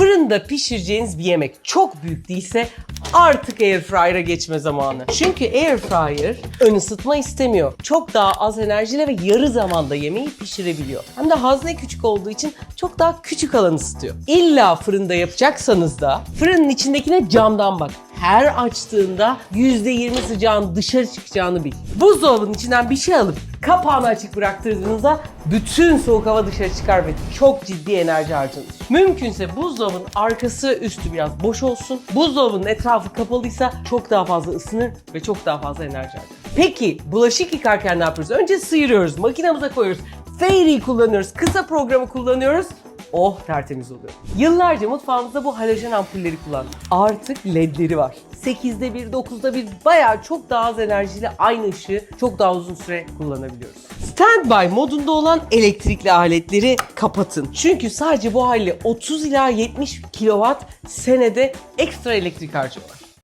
Fırında pişireceğiniz bir yemek çok büyük değilse artık airfryer'a geçme zamanı. Çünkü airfryer ön ısıtma istemiyor. Çok daha az enerjiyle ve yarı zamanda yemeği pişirebiliyor. Hem de hazne küçük olduğu için çok daha küçük alan ısıtıyor. İlla fırında yapacaksanız da fırının içindekine camdan bak. Her açtığında %20 sıcağın dışarı çıkacağını bil. Buzdolabının içinden bir şey alıp kapağını açık bıraktırdığınızda bütün soğuk hava dışarı çıkar ve çok ciddi enerji harcanır. Mümkünse buzdolabının arkası üstü biraz boş olsun. Buzdolabının etrafı kapalıysa çok daha fazla ısınır ve çok daha fazla enerji harcar. Peki bulaşık yıkarken ne yapıyoruz? Önce sıyırıyoruz, makinemize koyuyoruz. Fairy kullanıyoruz, kısa programı kullanıyoruz. Oh tertemiz oluyor. Yıllarca mutfağımızda bu halojen ampulleri kullandık. Artık ledleri var. 8'de 1, 9'da 1 bayağı çok daha az enerjiyle aynı ışığı çok daha uzun süre kullanabiliyoruz. Standby modunda olan elektrikli aletleri kapatın. Çünkü sadece bu haliyle 30 ila 70 kW senede ekstra elektrik harcıyorlar.